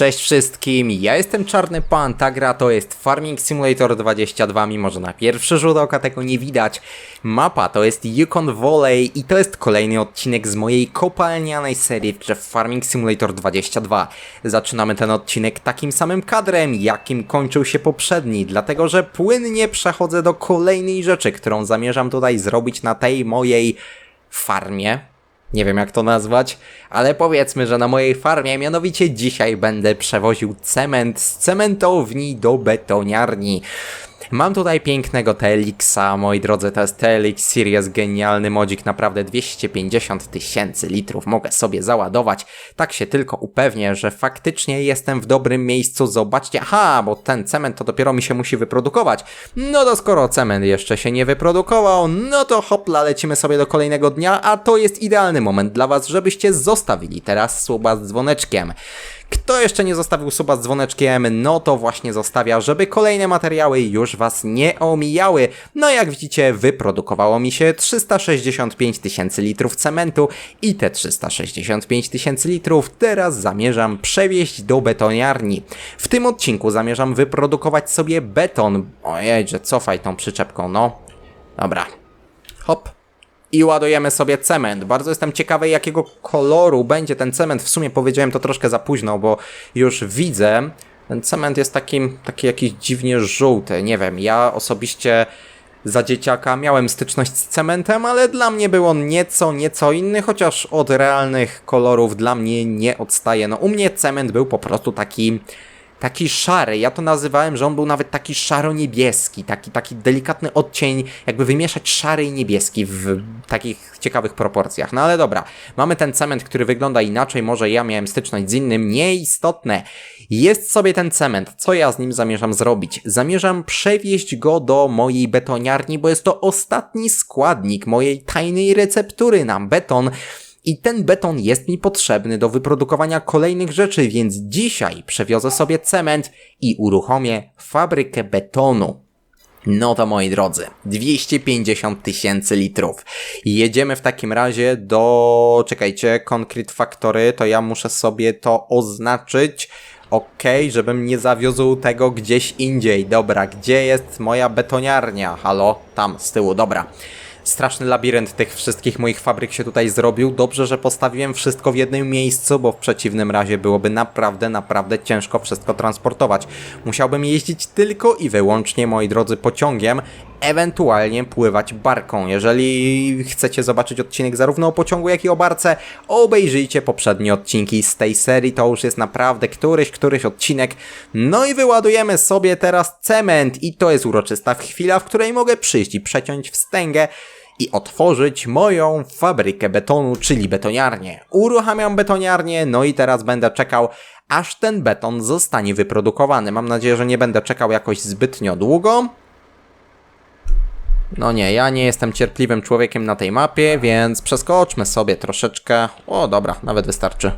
Cześć wszystkim, ja jestem Czarny Pan, ta gra to jest Farming Simulator 22, mimo że na pierwszy rzut oka tego nie widać. Mapa to jest Yukon Valley i to jest kolejny odcinek z mojej kopalnianej serii w Farming Simulator 22. Zaczynamy ten odcinek takim samym kadrem, jakim kończył się poprzedni, dlatego że płynnie przechodzę do kolejnej rzeczy, którą zamierzam tutaj zrobić na tej mojej farmie. Nie wiem jak to nazwać, ale powiedzmy, że na mojej farmie mianowicie dzisiaj będę przewoził cement z cementowni do betoniarni. Mam tutaj pięknego TLX-a, moi drodzy, to jest TLX Series, genialny modzik, naprawdę 250 tysięcy litrów mogę sobie załadować. Tak się tylko upewnię, że faktycznie jestem w dobrym miejscu, zobaczcie, aha, bo ten cement to dopiero mi się musi wyprodukować. No to skoro cement jeszcze się nie wyprodukował, no to hopla, lecimy sobie do kolejnego dnia, a to jest idealny moment dla Was, żebyście zostawili teraz suba z dzwoneczkiem. Kto jeszcze nie zostawił suba z dzwoneczkiem, no to właśnie zostawia, żeby kolejne materiały już Was nie omijały. No jak widzicie, wyprodukowało mi się 365 tysięcy litrów cementu i te 365 tysięcy litrów teraz zamierzam przewieźć do betoniarni. W tym odcinku zamierzam wyprodukować sobie beton. Ojej, że cofaj tą przyczepką, no. Dobra. Hop i ładujemy sobie cement. Bardzo jestem ciekawy, jakiego koloru będzie ten cement. W sumie powiedziałem to troszkę za późno, bo już widzę. Ten cement jest takim, taki jakiś dziwnie żółty. Nie wiem, ja osobiście za dzieciaka miałem styczność z cementem, ale dla mnie był on nieco, nieco inny, chociaż od realnych kolorów dla mnie nie odstaje. No u mnie cement był po prostu taki taki szary. Ja to nazywałem, że on był nawet taki szaro-niebieski, taki, taki delikatny odcień, jakby wymieszać szary i niebieski w takich ciekawych proporcjach. No ale dobra, mamy ten cement, który wygląda inaczej, może ja miałem styczność z innym, nieistotne. Jest sobie ten cement, co ja z nim zamierzam zrobić? Zamierzam przewieźć go do mojej betoniarni, bo jest to ostatni składnik mojej tajnej receptury na beton, i ten beton jest mi potrzebny do wyprodukowania kolejnych rzeczy, więc dzisiaj przewiozę sobie cement i uruchomię fabrykę betonu. No to moi drodzy, 250 tysięcy litrów. Jedziemy w takim razie do, czekajcie, Concrete Factory, to ja muszę sobie to oznaczyć. Okay, żebym nie zawiózł tego gdzieś indziej. Dobra, gdzie jest moja betoniarnia? Halo? Tam, z tyłu, dobra straszny labirynt tych wszystkich moich fabryk się tutaj zrobił. Dobrze, że postawiłem wszystko w jednym miejscu, bo w przeciwnym razie byłoby naprawdę, naprawdę ciężko wszystko transportować. Musiałbym jeździć tylko i wyłącznie, moi drodzy, pociągiem, ewentualnie pływać barką. Jeżeli chcecie zobaczyć odcinek zarówno o pociągu, jak i o barce, obejrzyjcie poprzednie odcinki z tej serii, to już jest naprawdę któryś, któryś odcinek. No i wyładujemy sobie teraz cement i to jest uroczysta chwila, w której mogę przyjść i przeciąć wstęgę i otworzyć moją fabrykę betonu, czyli betoniarnię. Uruchamiam betoniarnię, no i teraz będę czekał, aż ten beton zostanie wyprodukowany. Mam nadzieję, że nie będę czekał jakoś zbytnio długo. No nie, ja nie jestem cierpliwym człowiekiem na tej mapie, więc przeskoczmy sobie troszeczkę. O, dobra, nawet wystarczy.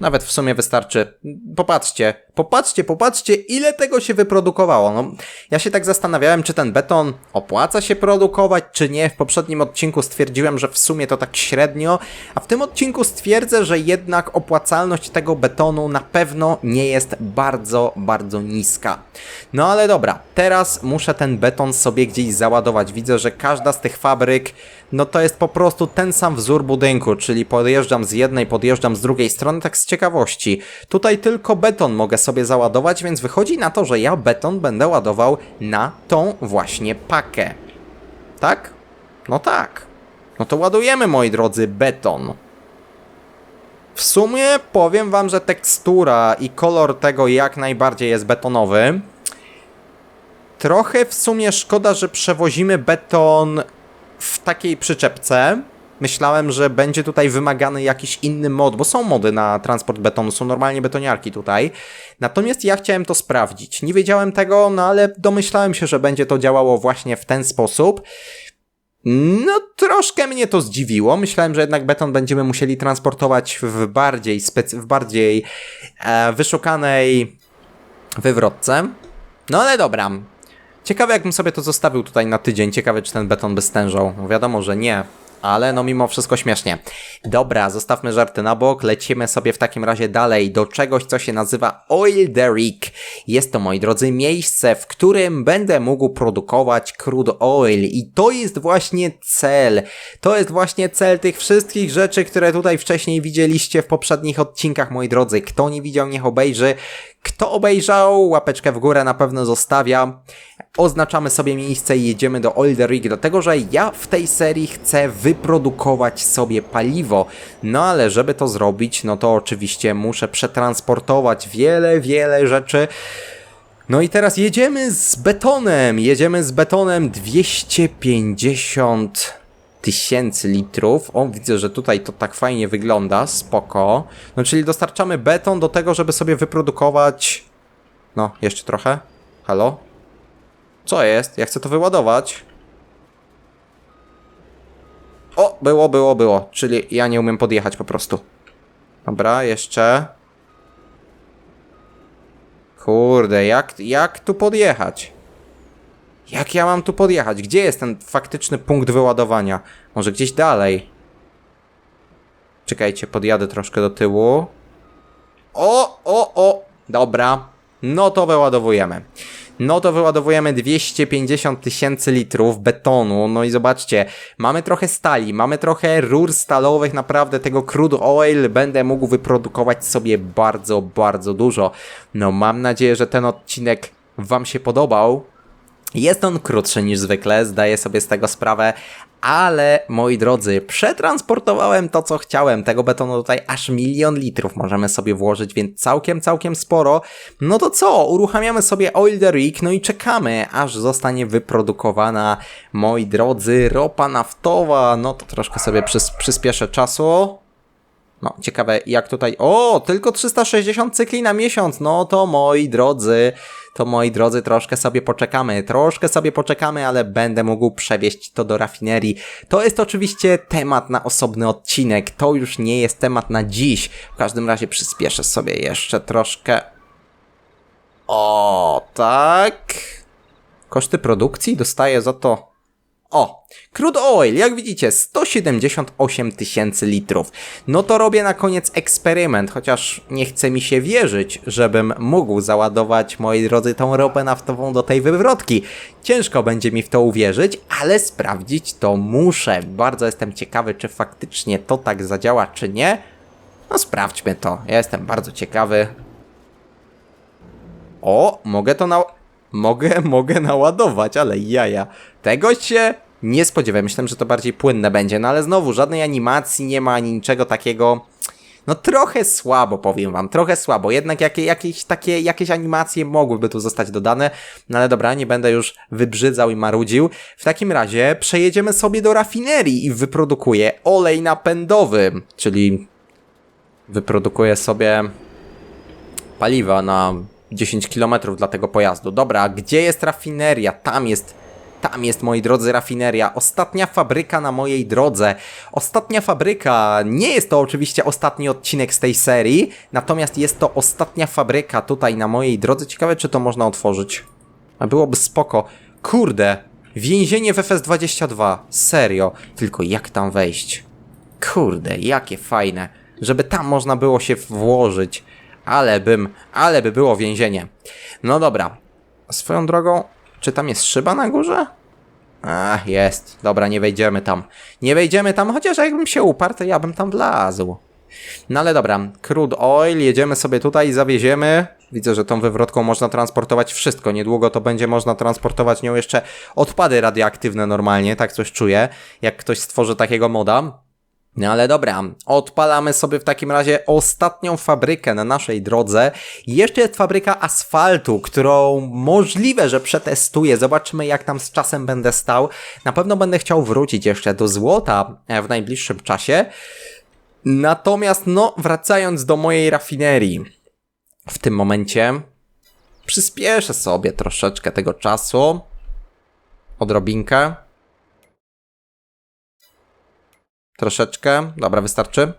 Nawet w sumie wystarczy. Popatrzcie, popatrzcie, popatrzcie, ile tego się wyprodukowało. No, ja się tak zastanawiałem, czy ten beton opłaca się produkować, czy nie. W poprzednim odcinku stwierdziłem, że w sumie to tak średnio, a w tym odcinku stwierdzę, że jednak opłacalność tego betonu na pewno nie jest bardzo, bardzo niska. No ale dobra, teraz muszę ten beton sobie gdzieś załadować. Widzę, że każda z tych fabryk no to jest po prostu ten sam wzór budynku, czyli podjeżdżam z jednej, podjeżdżam z drugiej strony, tak z ciekawości. Tutaj tylko beton mogę sobie załadować, więc wychodzi na to, że ja beton będę ładował na tą właśnie pakę. Tak? No tak. No to ładujemy, moi drodzy, beton. W sumie powiem wam, że tekstura i kolor tego jak najbardziej jest betonowy. Trochę w sumie szkoda, że przewozimy beton w takiej przyczepce myślałem, że będzie tutaj wymagany jakiś inny mod, bo są mody na transport betonu, są normalnie betoniarki tutaj. Natomiast ja chciałem to sprawdzić. Nie wiedziałem tego, no ale domyślałem się, że będzie to działało właśnie w ten sposób. No, troszkę mnie to zdziwiło. Myślałem, że jednak beton będziemy musieli transportować w bardziej, specy- w bardziej e, wyszukanej wywrotce. No ale dobra, Ciekawe, jakbym sobie to zostawił tutaj na tydzień. Ciekawe, czy ten beton by stężał. Wiadomo, że nie. Ale no mimo wszystko śmiesznie. Dobra, zostawmy żarty na bok, lecimy sobie w takim razie dalej do czegoś, co się nazywa Oil Derrick. Jest to, moi drodzy, miejsce, w którym będę mógł produkować crude oil i to jest właśnie cel. To jest właśnie cel tych wszystkich rzeczy, które tutaj wcześniej widzieliście w poprzednich odcinkach, moi drodzy. Kto nie widział, niech obejrzy. Kto obejrzał, łapeczkę w górę na pewno zostawia. Oznaczamy sobie miejsce i jedziemy do Olderig, dlatego że ja w tej serii chcę wyprodukować sobie paliwo. No ale żeby to zrobić, no to oczywiście muszę przetransportować wiele, wiele rzeczy. No i teraz jedziemy z betonem. Jedziemy z betonem 250 tysięcy litrów. O, widzę, że tutaj to tak fajnie wygląda, spoko. No, czyli dostarczamy beton do tego, żeby sobie wyprodukować... No, jeszcze trochę. Halo? Co jest? Ja chcę to wyładować. O, było, było, było. Czyli ja nie umiem podjechać po prostu. Dobra, jeszcze. Kurde, jak, jak tu podjechać? Jak ja mam tu podjechać? Gdzie jest ten faktyczny punkt wyładowania? Może gdzieś dalej? Czekajcie, podjadę troszkę do tyłu. O, o, o! Dobra. No to wyładowujemy. No to wyładowujemy 250 tysięcy litrów betonu. No i zobaczcie, mamy trochę stali, mamy trochę rur stalowych, naprawdę tego crude oil będę mógł wyprodukować sobie bardzo, bardzo dużo. No mam nadzieję, że ten odcinek Wam się podobał. Jest on krótszy niż zwykle, zdaję sobie z tego sprawę, ale moi drodzy, przetransportowałem to, co chciałem. Tego betonu tutaj aż milion litrów możemy sobie włożyć, więc całkiem, całkiem sporo. No to co? Uruchamiamy sobie Oil the Rig, no i czekamy, aż zostanie wyprodukowana, moi drodzy, ropa naftowa. No to troszkę sobie przys przyspieszę czasu. No, ciekawe jak tutaj... O, tylko 360 cykli na miesiąc. No to moi drodzy, to moi drodzy, troszkę sobie poczekamy. Troszkę sobie poczekamy, ale będę mógł przewieźć to do rafinerii. To jest oczywiście temat na osobny odcinek. To już nie jest temat na dziś. W każdym razie przyspieszę sobie jeszcze troszkę. O, tak. Koszty produkcji dostaję za to o, crude oil, jak widzicie, 178 tysięcy litrów. No to robię na koniec eksperyment, chociaż nie chce mi się wierzyć, żebym mógł załadować, moi drodzy, tą ropę naftową do tej wywrotki. Ciężko będzie mi w to uwierzyć, ale sprawdzić to muszę. Bardzo jestem ciekawy, czy faktycznie to tak zadziała, czy nie. No sprawdźmy to, ja jestem bardzo ciekawy. O, mogę to na... Mogę, mogę naładować, ale jaja. Tego się nie spodziewałem. Myślałem, że to bardziej płynne będzie, no ale znowu żadnej animacji nie ma ani niczego takiego. No trochę słabo, powiem wam, trochę słabo. Jednak jakie, jakieś takie, jakieś animacje mogłyby tu zostać dodane. No ale dobra, nie będę już wybrzydzał i marudził. W takim razie przejedziemy sobie do rafinerii i wyprodukuję olej napędowy, czyli wyprodukuję sobie paliwa na 10 km dla tego pojazdu. Dobra, gdzie jest rafineria? Tam jest tam jest, moi drodzy, rafineria. Ostatnia fabryka na mojej drodze. Ostatnia fabryka. Nie jest to oczywiście ostatni odcinek z tej serii, natomiast jest to ostatnia fabryka tutaj na mojej drodze. Ciekawe, czy to można otworzyć. A byłoby spoko. Kurde, więzienie w FS22. Serio. Tylko jak tam wejść? Kurde, jakie fajne. Żeby tam można było się włożyć. Ale bym, ale by było więzienie. No dobra. Swoją drogą, czy tam jest szyba na górze? Ach, jest. Dobra, nie wejdziemy tam. Nie wejdziemy tam, chociaż jakbym się uparł, to ja bym tam wlazł. No ale dobra, crude oil, jedziemy sobie tutaj i zawieziemy. Widzę, że tą wywrotką można transportować wszystko. Niedługo to będzie można transportować nią jeszcze odpady radioaktywne normalnie, tak coś czuję. Jak ktoś stworzy takiego moda. No ale dobra, odpalamy sobie w takim razie ostatnią fabrykę na naszej drodze. Jeszcze jest fabryka asfaltu, którą możliwe, że przetestuję. Zobaczymy jak tam z czasem będę stał. Na pewno będę chciał wrócić jeszcze do złota w najbliższym czasie. Natomiast no, wracając do mojej rafinerii. W tym momencie przyspieszę sobie troszeczkę tego czasu. Odrobinkę. Troszeczkę. Dobra, wystarczy.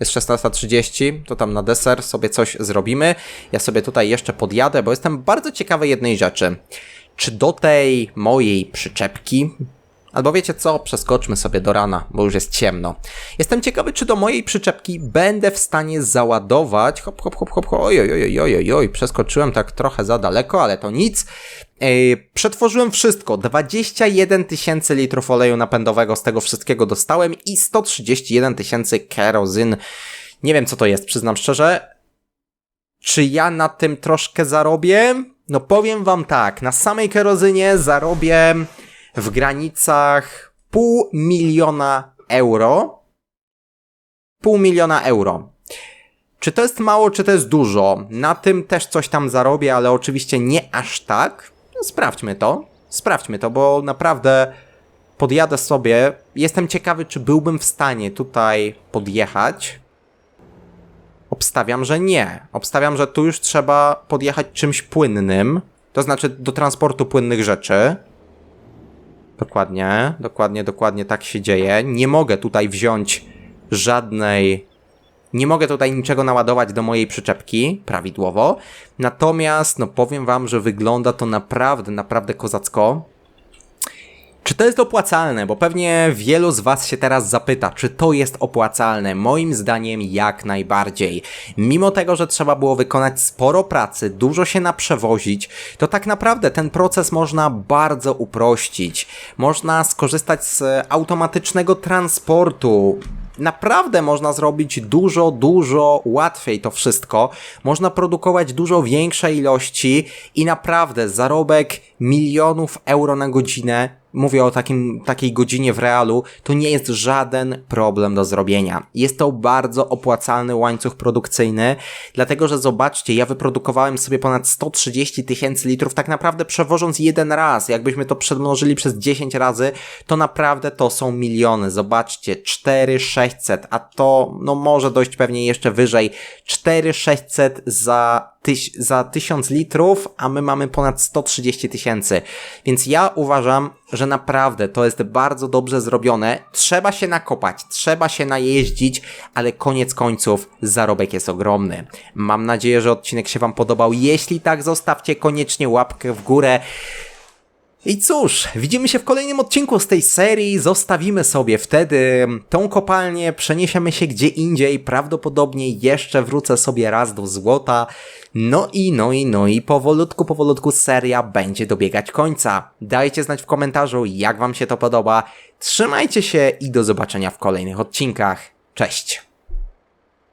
Jest 16.30, to tam na deser sobie coś zrobimy. Ja sobie tutaj jeszcze podjadę, bo jestem bardzo ciekawy jednej rzeczy. Czy do tej mojej przyczepki Albo wiecie co, przeskoczmy sobie do rana, bo już jest ciemno. Jestem ciekawy, czy do mojej przyczepki będę w stanie załadować. Hop, hop, hop, hop, hop. Oj, oj, oj, oj, oj, oj, przeskoczyłem tak trochę za daleko, ale to nic. Ej, przetworzyłem wszystko. 21 tysięcy litrów oleju napędowego z tego wszystkiego dostałem i 131 tysięcy kerozyn. Nie wiem, co to jest, przyznam szczerze. Czy ja na tym troszkę zarobię? No powiem wam tak, na samej kerozynie zarobię w granicach pół miliona euro. Pół miliona euro. Czy to jest mało, czy to jest dużo? Na tym też coś tam zarobię, ale oczywiście nie aż tak. No, sprawdźmy to. Sprawdźmy to, bo naprawdę podjadę sobie. Jestem ciekawy, czy byłbym w stanie tutaj podjechać. Obstawiam, że nie. Obstawiam, że tu już trzeba podjechać czymś płynnym. To znaczy do transportu płynnych rzeczy. Dokładnie, dokładnie, dokładnie tak się dzieje. Nie mogę tutaj wziąć żadnej. Nie mogę tutaj niczego naładować do mojej przyczepki prawidłowo. Natomiast, no powiem wam, że wygląda to naprawdę, naprawdę kozacko. Czy to jest opłacalne? Bo pewnie wielu z Was się teraz zapyta, czy to jest opłacalne. Moim zdaniem jak najbardziej. Mimo tego, że trzeba było wykonać sporo pracy, dużo się naprzewozić, to tak naprawdę ten proces można bardzo uprościć. Można skorzystać z automatycznego transportu, naprawdę można zrobić dużo, dużo łatwiej to wszystko. Można produkować dużo większe ilości i naprawdę zarobek milionów euro na godzinę mówię o takim, takiej godzinie w realu, to nie jest żaden problem do zrobienia. Jest to bardzo opłacalny łańcuch produkcyjny, dlatego że zobaczcie, ja wyprodukowałem sobie ponad 130 tysięcy litrów, tak naprawdę przewożąc jeden raz. Jakbyśmy to przemnożyli przez 10 razy, to naprawdę to są miliony. Zobaczcie, 4600, a to no może dojść pewnie jeszcze wyżej. 4600 za za 1000 litrów, a my mamy ponad 130 tysięcy. Więc ja uważam, że naprawdę to jest bardzo dobrze zrobione. Trzeba się nakopać, trzeba się najeździć, ale koniec końców zarobek jest ogromny. Mam nadzieję, że odcinek się Wam podobał. Jeśli tak, zostawcie koniecznie łapkę w górę. I cóż, widzimy się w kolejnym odcinku z tej serii. Zostawimy sobie wtedy tą kopalnię, przeniesiemy się gdzie indziej. Prawdopodobnie jeszcze wrócę sobie raz do złota. No i, no i, no i powolutku, powolutku seria będzie dobiegać końca. Dajcie znać w komentarzu, jak Wam się to podoba. Trzymajcie się i do zobaczenia w kolejnych odcinkach. Cześć!